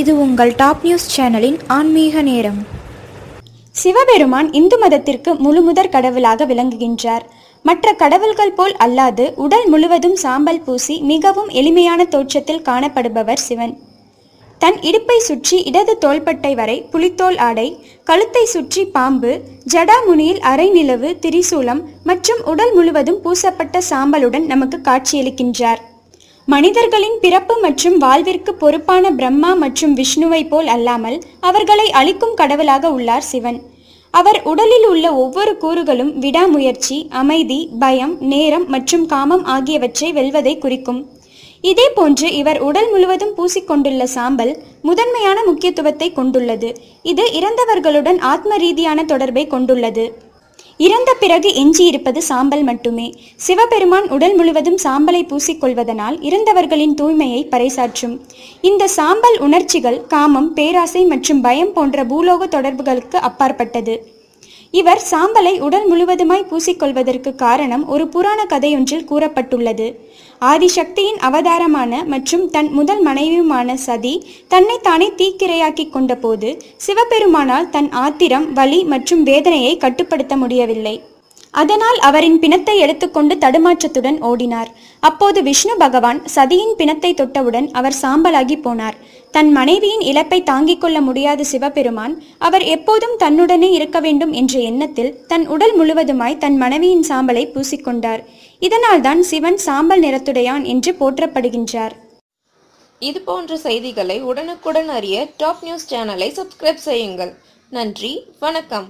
இது உங்கள் top news சேனலின் ஆன்மீக நேரம். சிவபெருமான் இந்து மதத்திற்கு முழுமுதற் கடவுளாக விளங்குகின்றார். மற்ற கடவுள்கள் போல் அல்லாது உடல் முழுவதும் சாம்பல் பூசி மிகவும் எளிமையான தோற்றத்தில் காணப்படுபவர் சிவன். தன் இடுப்பை சுற்றி இடது தோள்பட்டை வரை புலித்தோல் ஆடை கழுத்தை சுற்றி பாம்பு ஜடாமுனியில் அரை நிலவு திரிசூலம் மற்றும் உடல் முழுவதும் பூசப்பட்ட சாம்பலுடன் நமக்கு காட்சியளிக்கின்றார். மனிதர்களின் பிறப்பு மற்றும் வாழ்விற்கு பொறுப்பான பிரம்மா மற்றும் விஷ்ணுவை போல் அல்லாமல் அவர்களை அழிக்கும் கடவுளாக உள்ளார் சிவன். அவர் உடலில் உள்ள ஒவ்வொரு கூறுகளும் விடாமுயற்சி அமைதி பயம் நேரம் மற்றும் காமம் ஆகியவற்றை வெல்வதை குறிக்கும். இதே போன்று இவர் உடல் முழுவதும் பூசிக்கொண்டுள்ள சாம்பல் முதன்மையான முக்கியத்துவத்தை கொண்டுள்ளது. இது இறந்தவர்களுடன் ஆத்ம ரீதியான தொடர்பை கொண்டுள்ளது. இறந்த பிறகு எஞ்சியிருப்பது சாம்பல் மட்டுமே. சிவபெருமான் உடல் முழுவதும் சாம்பலை பூசிக்கொள்வதனால் இறந்தவர்களின் தூய்மையை பறைசாற்றும். இந்த சாம்பல் உணர்ச்சிகள் காமம் பேராசை மற்றும் பயம் போன்ற பூலோக தொடர்புகளுக்கு அப்பாற்பட்டது. இவர் சாம்பலை உடல் முழுவதுமாய் பூசிக்கொள்வதற்கு காரணம் ஒரு புராண கதையொன்றில் கூறப்பட்டுள்ளது. ஆதிசக்தியின் அவதாரமான மற்றும் தன் முதல் மனைவியுமான சதி தன்னை தானே தீக்கிரையாக்கி கொண்டபோது சிவபெருமானால் தன் ஆத்திரம் வலி மற்றும் வேதனையை கட்டுப்படுத்த முடியவில்லை. அதனால் அவரின் பிணத்தை எடுத்துக்கொண்டு தடுமாற்றத்துடன் ஓடினார். அப்போது விஷ்ணு பகவான் சதியின் பிணத்தை தொட்டவுடன் அவர் சாம்பலாகி போனார். தன் மனைவியின் இழப்பை தாங்கிக் கொள்ள முடியாத சிவபெருமான் அவர் எப்போதும் தன்னுடனே இருக்க வேண்டும் என்ற எண்ணத்தில் தன் உடல் முழுவதுமாய் தன் மனைவியின் சாம்பலை பூசிக்கொண்டார். இதனால்தான் சிவன் சாம்பல் நிறத்துடையான் என்று போற்றப்படுகின்றார். இது போன்ற செய்திகளை உடனுக்குடன் அறிய டாப் நியூஸ் சேனலை சப்ஸ்கிரைப் செய்யுங்கள். நன்றி வணக்கம்.